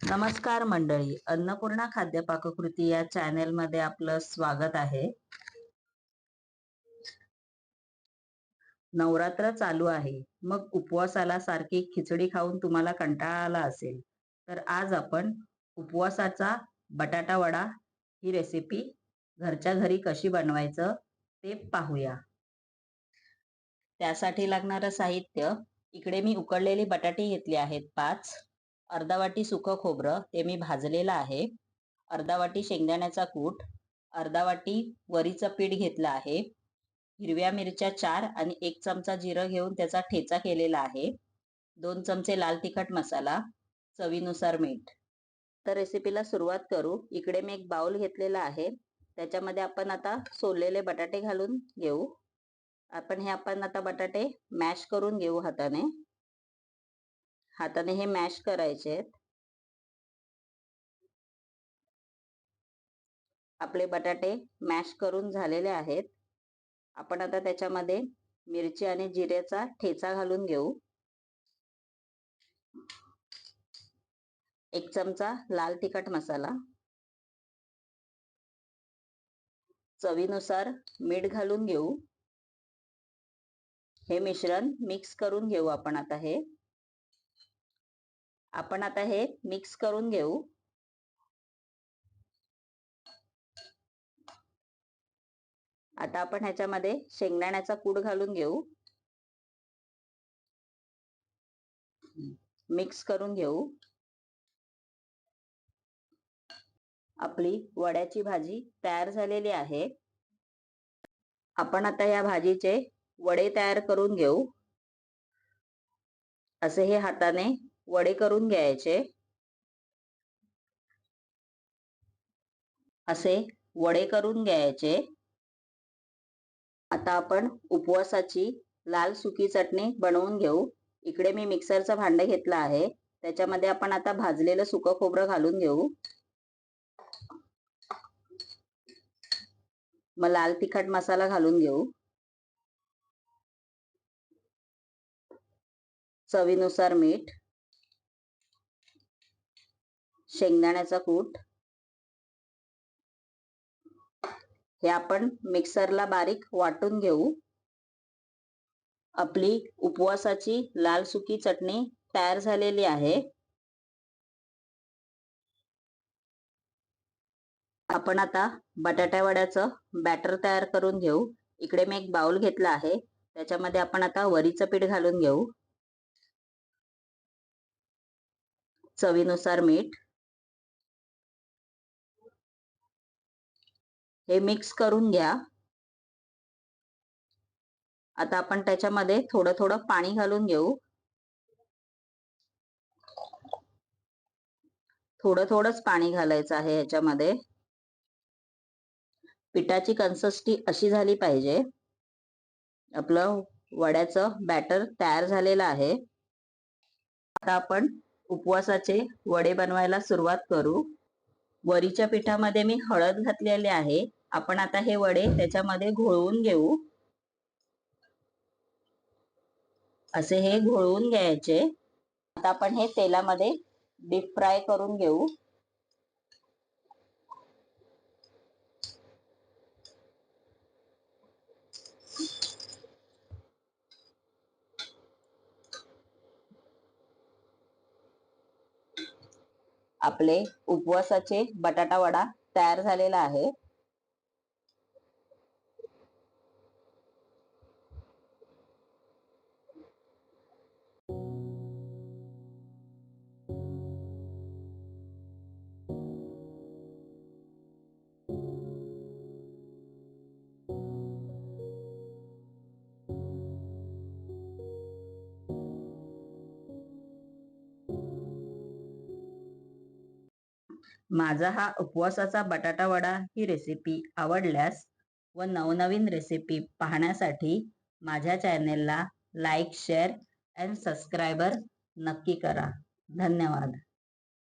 नमस्कार मंडळी. अन्नपूर्णा खाद्य पाककृती या चॅनेल मध्ये आपलं स्वागत आहे. नवरात्र चालू आहे. मग उपवासाला सारखी खिचडी खाऊन तुम्हाला कंटाळा आला असेल. तर आज आपण उपवासाचा बटाटा वडा ही रेसिपी घरच्या घरी कशी बनवायचं ते पाहूया. त्यासाठी लागणारं साहित्य. इकडे मी उकडलेली बटाटे घेतले आहेत पाच. अर्धा वाटी सुकं खोबरं ते मी भाजलेलं आहे. अर्धा वाटी शेंगदाण्याचा कूट अर्धा वाटी वरीचं पीठ घेतलं आहे. हिरव्या मिरच्या चार आणि एक चमचा जिरं घेऊन त्याचा ठेचा केलेला आहे. दोन चमचे लाल तिखट मसाला चवीनुसार मीठ. तर रेसिपीला सुरुवात करू. इकडे मी एक बाउल घेतलेला आहे. त्याच्यामध्ये आपण आता सोललेले बटाटे घालून घेऊ. आपण हे आपण आता बटाटे मॅश करून घेऊ हाताने. हाताने हे मॅश करायचे आपले बटाटे मॅश करून झालेले आहेत. आपण आता त्याच्यामध्ये मिरची आणि जिऱ्याचा ठेचा घालून घेऊ. एक चमचा लाल तिखट मसाला. चवीनुसार मीठ घालून घेऊ. हे मिश्रण मिक्स करून घेऊ आपण आता हे. आपण आता हे मिक्स करून घेऊ. आता आपण ह्याच्यामध्ये शेंगदाण्याचा कूड घालून घेऊ. मिक्स करून घेऊ. आपली वड्याची भाजी तयार झालेली आहे. आपण आता या भाजीचे वडे तयार करून घेऊ. असे हे हाताने वडे करून घ्यायचे. असे वडे करून घ्यायचे. आता आपण उपवासाची लाल सुकी चटणी बनवून घेऊ. इकडे मी मिक्सरचं भांड घेतलं आहे. त्याच्यामध्ये आपण आता भाजलेलं सुकं खोबरं घालून घेऊ. मग लाल तिखट मसाला घालून घेऊ. चवीनुसार मीठ. शेंगदाण्याचा कूट. हे आपण मिक्सरला बारीक वाटून घेऊ. आपली उपवासाची लाल सुकी चटणी तयार झालेली आहे. आपण आता बटाट्या वड्याचं बॅटर तयार करून घेऊ. इकडे मी एक बाउल घेतला आहे. त्याच्यामध्ये आपण आता वरीचं पीठ घालून घेऊ. चवीनुसार मीठ. हे मिक्स करून घ्या. आता आपण त्याच्यामध्ये थोडं थोडं पाणी घालून घेऊ. थोडं थोडंच पाणी घालायचं आहे याच्यामध्ये पिठाची कन्सिस्टी अशी झाली पाहिजे. आपलं वड्याचं बॅटर तयार झालेलं आहे. आता आपण उपवासाचे वडे बनवायला सुरुवात करू. वरीच्या पिठामध्ये मी हळद घातलेली आहे. आपण आता हे वडे त्याच्यामध्ये घोळवून घेऊ. असे हे घोळवून घ्यायचे. आता आपण हे तेलामध्ये डीप फ्राय करून घेऊ. आपले उपवासाचे बटाटा वडा तयार झालेला आहे. माझा हा उपवासाचा बटाटा वडा ही रेसिपी आवडल्यास व नवनवीन रेसिपी पाहण्यासाठी माझ्या चॅनेलला लाईक शेअर अँड सबस्क्रायबर नक्की करा. धन्यवाद.